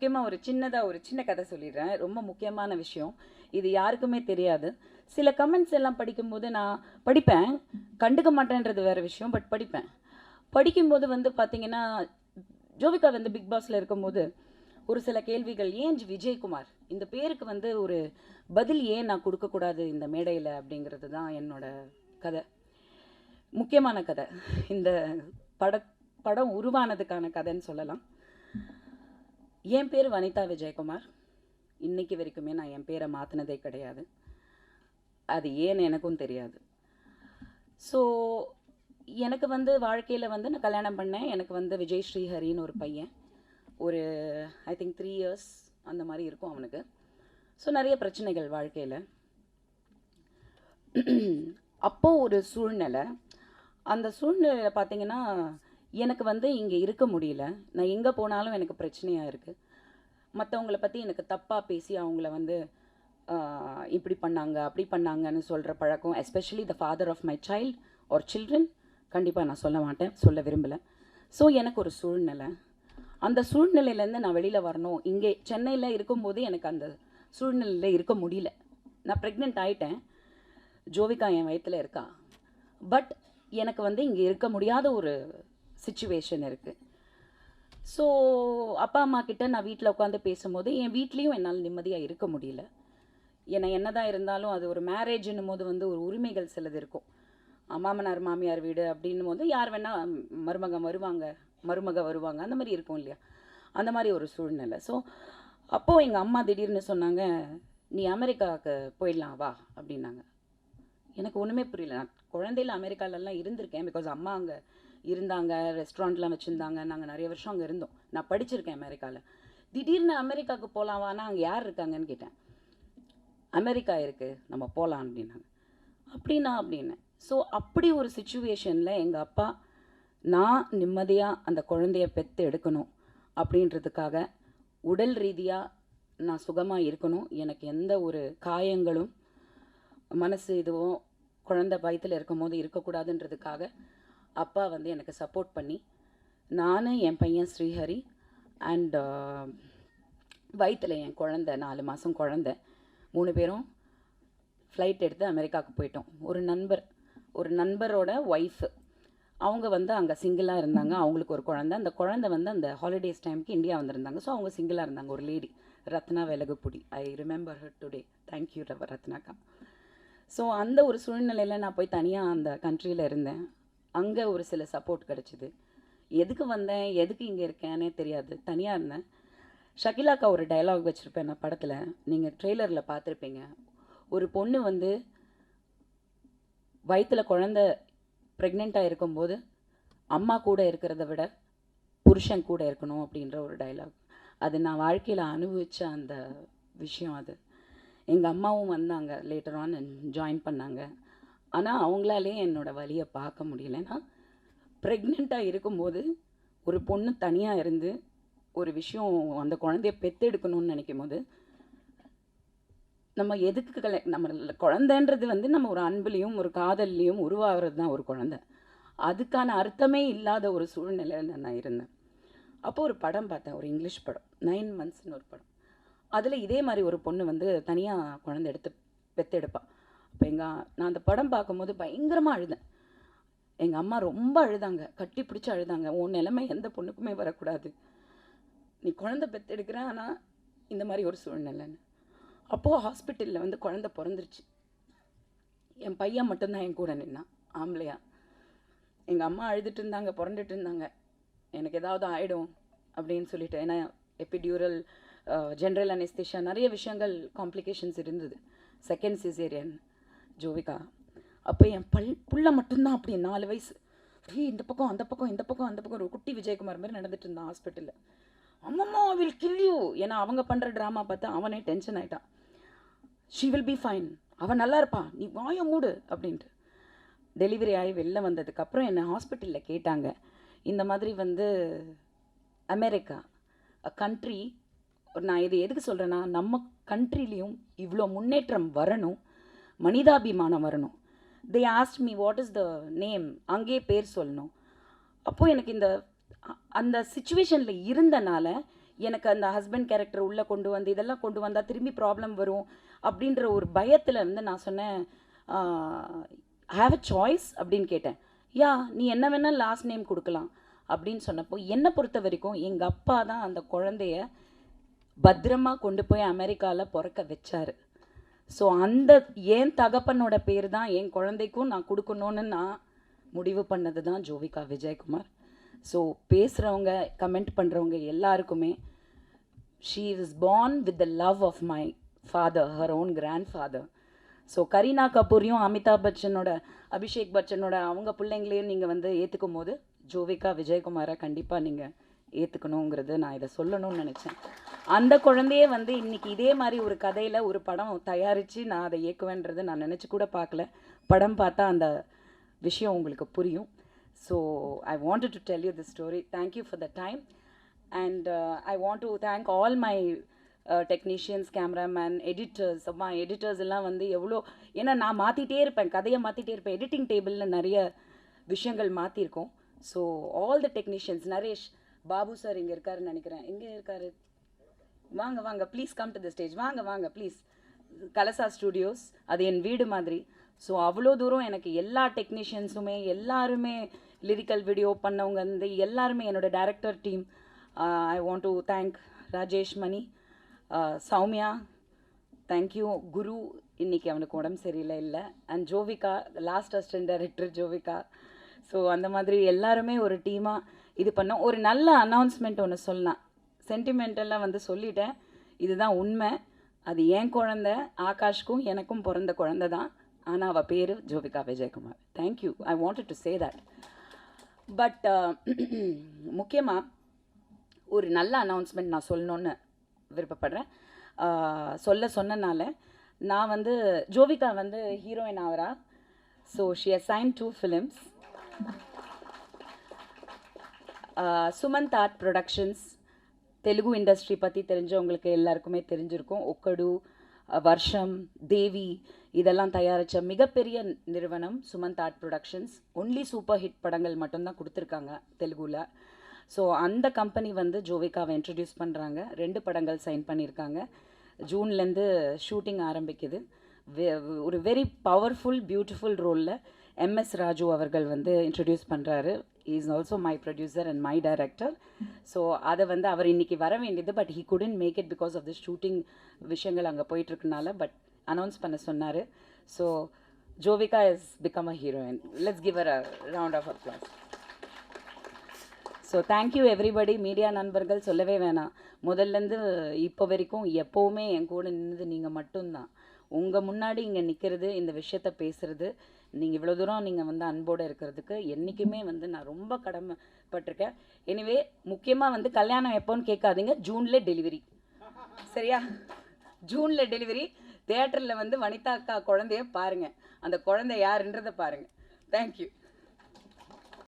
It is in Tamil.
முக்கியமாக ஒரு சின்னதாக ஒரு சின்ன கதை சொல்லிடுறேன். ரொம்ப முக்கியமான விஷயம். இது யாருக்குமே தெரியாது. சில கமெண்ட்ஸ் எல்லாம் படிக்கும்போது நான் படிப்பேன். கண்டுக்க மாட்டேன்றது வேறு விஷயம் பட் படிப்பேன். படிக்கும்போது வந்து பார்த்தீங்கன்னா ஜோவிகா வந்து பிக் பாஸில் இருக்கும்போது ஒரு சில கேள்விகள் ஏன் ஜி- விஜயகுமார்? இந்த பேருக்கு வந்து ஒரு பதில் ஏன் நான் கொடுக்கக்கூடாது இந்த மேடையில்? அப்படிங்கிறது தான் என்னோட கதை. முக்கியமான கதை. இந்த பட படம் உருவானதுக்கான கதைன்னு சொல்லலாம். என் பேர் வனிதா விஜயகுமார். இன்றைக்கி வரைக்குமே நான் என் பேரை மாற்றினதே கிடையாது. அது ஏன்னு எனக்கும் தெரியாது. ஸோ எனக்கு வந்து வாழ்க்கையில் வந்து நான் கல்யாணம் பண்ணேன். எனக்கு வந்து விஜய் ஸ்ரீஹரின்னு ஒரு பையன். ஒரு ஐ திங்க் த்ரீ இயர்ஸ் அந்த மாதிரி இருக்கும் அவனுக்கு. ஸோ நிறைய பிரச்சனைகள் வாழ்க்கையில். அப்போது ஒரு சூழ்நிலை. அந்த சூழ்நிலையில் பார்த்தீங்கன்னா எனக்கு வந்து இங்கே இருக்க முடியல. நான் எங்கே போனாலும் எனக்கு பிரச்சனையாக இருக்குது மற்றவங்கள பற்றி எனக்கு தப்பாக பேசி அவங்கள வந்து இப்படி பண்ணாங்க அப்படி பண்ணாங்கன்னு சொல்கிற பழக்கம் especially the father of my child ஒரு சில்ட்ரன் கண்டிப்பாக நான் சொல்ல மாட்டேன் சொல்ல விரும்பலை. ஸோ எனக்கு ஒரு சூழ்நிலை. அந்த சூழ்நிலையிலேருந்து நான் வெளியில் வரணும். இங்கே சென்னையில் இருக்கும்போது எனக்கு அந்த சூழ்நிலையில் இருக்க முடியல. நான் ப்ரெக்னென்ட் ஆயிட்டேன். ஜோவிகா என் வயத்தில் இருக்கா. பட் எனக்கு வந்து இங்கே இருக்க முடியாத ஒரு சுச்சுவேஷன் இருக்குது ஸோ அப்பா அம்மா கிட்ட நான் வீட்டில் உட்காந்து பேசும்போது என் வீட்லேயும் என்னால் நிம்மதியாக இருக்க முடியல. ஏன்னா என்னதான் இருந்தாலும் அது ஒரு மேரேஜ்னும் போது வந்து ஒரு உரிமைகள் சிலது இருக்கும். மாமனார் மாமியார் வீடு அப்படின்னும் போது யார் வேணால் மருமக வருவாங்க மருமக வருவாங்க அந்த மாதிரி இருக்கும் இல்லையா? அந்த மாதிரி ஒரு சூழ்நிலை. ஸோ அப்போது எங்கள் அம்மா திடீர்னு சொன்னாங்க நீ அமெரிக்காவுக்கு போயிடலாம் வா அப்படின்னாங்க. எனக்கு ஒன்றுமே புரியல. நான் குழந்தையில அமெரிக்காலலாம் இருந்திருக்கேன் பிகாஸ் அம்மா அங்கே இருந்தாங்க ரெஸ்டாரண்ட்லாம் வச்சுருந்தாங்க. நாங்கள் நிறைய வருஷம் அங்கே இருந்தோம். நான் படிச்சிருக்கேன் அமெரிக்காவில் திடீர்னு அமெரிக்காவுக்கு போகலாம் வானா அங்கே யார் இருக்காங்கன்னு கேட்டேன். அமெரிக்கா இருக்குது நம்ம போகலாம் அப்படின்னாங்க. அப்படின்னா அப்படின்னேன் ஸோ அப்படி ஒரு சுச்சுவேஷனில் எங்கள் அப்பா நான் நிம்மதியாக அந்த குழந்தைய பெற்று எடுக்கணும் அப்படின்றதுக்காக உடல் ரீதியாக நான் சுகமாக இருக்கணும். எனக்கு எந்த ஒரு காயங்களும் மனசு இதுவும் குழந்தை இருக்கும் போது இருக்கக்கூடாதுன்றதுக்காக அப்பா வந்து எனக்கு சப்போர்ட் பண்ணி நான் என் பையன் ஸ்ரீஹரி அண்ட் வயிற்றில் என் குழந்த நாலு மாதம் குழந்த. மூணு பேரும் ஃப்ளைட் எடுத்து அமெரிக்காவுக்கு போயிட்டோம். ஒரு நண்பர் ஒரு நண்பரோட ஒய்ஃபு அவங்க வந்து அங்கே சிங்கிளாக இருந்தாங்க. அவங்களுக்கு ஒரு குழந்த. அந்த குழந்த வந்து அந்த ஹாலிடேஸ் டைமுக்கு இந்தியா வந்திருந்தாங்க. ஸோ அவங்க சிங்கிளாக இருந்தாங்க. ஒரு lady Ratna Velagapudi. I remember her today thank you ரத்னாக்கா. So அந்த ஒரு சூழ்நிலையில் நான் போய் தனியாக அந்த கண்ட்ரியில் இருந்தேன். அங்கே ஒரு சில சப்போர்ட் கிடச்சிது. எதுக்கு வந்தேன்? எதுக்கு இங்கே இருக்கேனே தெரியாது. தனியாக இருந்தேன். ஷகிலாக்கா ஒரு டயலாக் வச்சுருப்பேன் நான் படத்தில். நீங்கள் ட்ரெய்லரில் பார்த்துருப்பீங்க. ஒரு பொண்ணு வந்து வயிற்றில் குழந்த ப்ரெக்னெண்ட்டாக இருக்கும்போது அம்மா கூட இருக்கிறத விட புருஷன் கூட இருக்கணும் அப்படின்ற ஒரு டயலாக் அது நான் வாழ்க்கையில் அனுபவித்த அந்த விஷயம் அது. எங்கள் அம்மாவும் வந்தாங்க. லேட்டர் ஆன் ஜாயின் பண்ணாங்க. ஆனால் அவங்களாலே என்னோட வழியை பார்க்க முடியலன்னா ப்ரெக்னெண்ட்டாக இருக்கும்போது ஒரு பொண்ணு தனியாக இருந்து ஒரு விஷயம் அந்த குழந்தைய பெத்தெடுக்கணும்னு நினைக்கும் போது நம்ம எதுக்கு கல நம்ம குழந்தைன்றது வந்து நம்ம ஒரு அன்புலேயும் ஒரு காதல்லையும் உருவாகிறது தான் ஒரு குழந்தை. அதுக்கான அர்த்தமே இல்லாத ஒரு சூழ்நிலையில் நான் இருந்தேன். அப்போ ஒரு படம் பார்த்தேன் ஒரு இங்கிலீஷ் படம் நைன் மந்த்ஸ்னு ஒரு படம். அதில் இதே மாதிரி ஒரு பொண்ணு வந்து தனியாக குழந்தை எடுத்து பெத்தெடுப்பா. அப்போ எங்கள் நான் அந்த படம் பார்க்கும்போது பயங்கரமாக அழுதேன். எங்கள் அம்மா ரொம்ப அழுதாங்க. கட்டி பிடிச்சி அழுதாங்க. உன் நிலைமை எந்த பொண்ணுக்குமே வரக்கூடாது. நீ குழந்தை பெற்றெடுக்கிற ஆனால் இந்த மாதிரி ஒரு சூழ்நிலைன்னு. அப்போது ஹாஸ்பிட்டலில் வந்து குழந்தை பிறந்துருச்சு. என் பையன் மட்டும்தான் என் கூட நின்னான். ஆம்பளையா. எங்கள் அம்மா அழுதுட்டு இருந்தாங்க புரண்டுட்டு இருந்தாங்க. எனக்கு ஏதாவது ஆகிடும் அப்படின்னு சொல்லிட்டு. ஏன்னா எபிடியூரல் ஜென்ரல் அனெஸ்தேஷியா நிறைய விஷயங்கள் காம்ப்ளிகேஷன்ஸ் இருந்தது. Second caesarean Jovika. அப்போ என் பல் புள்ள மட்டும்தான் அப்படி நாலு வயசு. அப்படியே இந்த பக்கம் அந்த பக்கம் இந்த பக்கம் அந்த பக்கம் ஒரு குட்டி விஜயகுமார் மாதிரி நடந்துட்டு இருந்தான் ஹாஸ்பிட்டலில் அம்மம்மா வில் கில் யூ ஏன்னா அவங்க பண்ணுற ட்ராமா பார்த்து அவனே டென்ஷன் ஆகிட்டான் ஷீ வில் பி ஃபைன் அவன் நல்லா இருப்பான். நீ வாய மூடு அப்படின்ட்டு. டெலிவரி ஆகி வெளில வந்ததுக்கப்புறம் என்னை ஹாஸ்பிட்டலில் கேட்டாங்க. இந்த மாதிரி வந்து அமெரிக்கா அ கண்ட்ரி நான் இது எதுக்கு சொல்கிறேன்னா நம்ம கண்ட்ரிலையும் இவ்வளோ முன்னேற்றம் வரணும். மனிதாபிமானம் வரணும். They asked me what is the name அங்கேயே பேர் சொல்லணும். அப்போது எனக்கு இந்த அந்த சுச்சுவேஷனில் இருந்தனால எனக்கு அந்த ஹஸ்பண்ட் கேரக்டர் உள்ளே கொண்டு வந்து இதெல்லாம் கொண்டு வந்தால் திரும்பி ப்ராப்ளம் வரும் அப்படின்ற ஒரு பயத்தில் வந்து நான் சொன்னேன் ஹாவ் அ சாய்ஸ் அப்படின்னு கேட்டேன். யா நீ என்ன வேணால் லாஸ்ட் நேம் கொடுக்கலாம். அப்படின்னு சொன்னப்போ என்னை பொறுத்த வரைக்கும் எங்கள் அப்பா தான் அந்த குழந்தைய பத்திரமா கொண்டு போய் அமெரிக்காவில் பிறக்க வச்சார். ஸோ அந்த என் தகப்பனோட பேர் தான் என் குழந்தைக்கும் நான் கொடுக்கணும்னு நான் முடிவு பண்ணது தான் ஜோவிகா விஜயகுமார். ஸோ பேசுகிறவங்க கமெண்ட் பண்ணுறவங்க எல்லாருக்குமே she is born with the love of my father her own grandfather so Kareena கபூரையும் Amitabh பச்சனோட அபிஷேக் பச்சனோட அவங்க பிள்ளைங்களையும் நீங்கள் வந்து ஏற்றுக்கும் போது ஜோவிகா விஜயகுமாரை கண்டிப்பாக நீங்கள் ஏற்றுக்கணுங்கிறது நான் இதை சொல்லணும்னு நினச்சேன். அந்த குழந்தையே வந்து இன்னைக்கு இதே மாதிரி ஒரு கதையில் ஒரு படம் தயாரித்து நான் அதை இயக்குவேன்றது நான் நினச்சி கூட பார்க்கல. படம் பார்த்தா அந்த விஷயம் உங்களுக்கு புரியும். So I wanted to tell you the story thank you for the time and I want to thank all my technicians cameraman editors அம்மா எடிட்டர்ஸ் எல்லாம் வந்து எவ்வளோ ஏன்னா நான் மாற்றிட்டே இருப்பேன். கதையை மாற்றிட்டே இருப்பேன். எடிட்டிங் டேபிளில் நிறைய விஷயங்கள் மாற்றிருக்கோம் so all the technicians Naresh Babu sir இங்கே இருக்காருன்னு நினைக்கிறேன். எங்கே இருக்காரு? வாங்க வாங்க please come to the stage வாங்க வாங்க ப்ளீஸ் கலசா ஸ்டூடியோஸ் அது என் வீடு மாதிரி. ஸோ அவ்வளோ தூரம் எனக்கு எல்லா டெக்னீஷியன்ஸுமே எல்லாருமே லிரிக்கல் வீடியோ பண்ணவங்க வந்து எல்லாருமே என்னோட director team I want to thank Rajesh Mani Soumya thank you Guru இன்னைக்கு அவனுக்கு உடம்பு சரியில்லை இல்லை. And Jovika last assistant director Jovika so அந்த மாதிரி எல்லாருமே ஒரு டீமாக இது பண்ணோம் ஒரு நல்ல அனௌன்ஸ்மெண்ட் ஒன்று சொல்லலாம். சென்டிமெண்டெல்லாம் வந்து சொல்லிட்டேன். இதுதான் உண்மை. அது என் குழந்த ஆகாஷ்க்கும் எனக்கும் பிறந்த குழந்த தான். ஆனால் அவள் பேர் Jovika Vijayakumar. Thank you I wanted to say that but முக்கியமாக ஒரு நல்ல அனௌன்ஸ்மெண்ட் நான் சொல்லணுன்னு விருப்பப்படுறேன். சொல்ல சொன்னனால நான் வந்து ஜோவிகா வந்து heroine ஆகிறா so she assign two films Sumanth art productions Telugu industry பற்றி தெரிஞ்சவங்களுக்கு எல்லாருக்குமே தெரிஞ்சிருக்கும். ஒக்கடு வருஷம் வர்ஷம் தேவி இதெல்லாம் தயாரித்த மிகப்பெரிய நிறுவனம் Sumanth art productions only super hit படங்கள் மட்டும்தான் கொடுத்துருக்காங்க தெலுங்குல. ஸோ அந்த கம்பெனி வந்து ஜோவிகாவை இன்ட்ரடியூஸ் பண்ணுறாங்க ரெண்டு படங்கள் சைன் பண்ணியிருக்காங்க. ஜூன்லேருந்து ஷூட்டிங் ஆரம்பிக்குது. வெ- ஒரு வெரி பவர்ஃபுல் பியூட்டிஃபுல் ரோலில் எம்எஸ் ராஜு அவர்கள் வந்து இன்ட்ரடியூஸ் பண்ணுறாரு is also my producer and my director so அதை வந்து அவர் இன்னைக்கு வர வேண்டியது but he couldn't make it because of the shooting விஷயங்கள் அங்கே போயிட்டுருக்குனால பட் அனௌன்ஸ் பண்ண சொன்னார். So Jovika is become a heroine let's give a round of applause so thank you everybody media நண்பர்கள் சொல்லவே வேணாம். முதல்லேருந்து இப்போ வரைக்கும் எப்போவுமே என் கூட நின்றுது நீங்கள் மட்டும்தான். உங்கள் முன்னாடி இங்கே நிற்கிறது இந்த விஷயத்த பேசுகிறது நீங்கள் இவ்வளோ தூரம் நீங்கள் வந்து அன்போடு இருக்கிறதுக்கு என்றைக்குமே வந்து நான் ரொம்ப கடமைப்பட்டிருக்கேன். எனிவே முக்கியமாக வந்து கல்யாணம் எப்போன்னு கேட்காதீங்க. ஜூனில் டெலிவரி சரியா? ஜூனில் டெலிவரி தேட்டரில் வந்து வனிதா அக்கா குழந்தைய பாருங்கள் அந்த குழந்தை யாருன்றதை பாருங்கள் தேங்க்யூ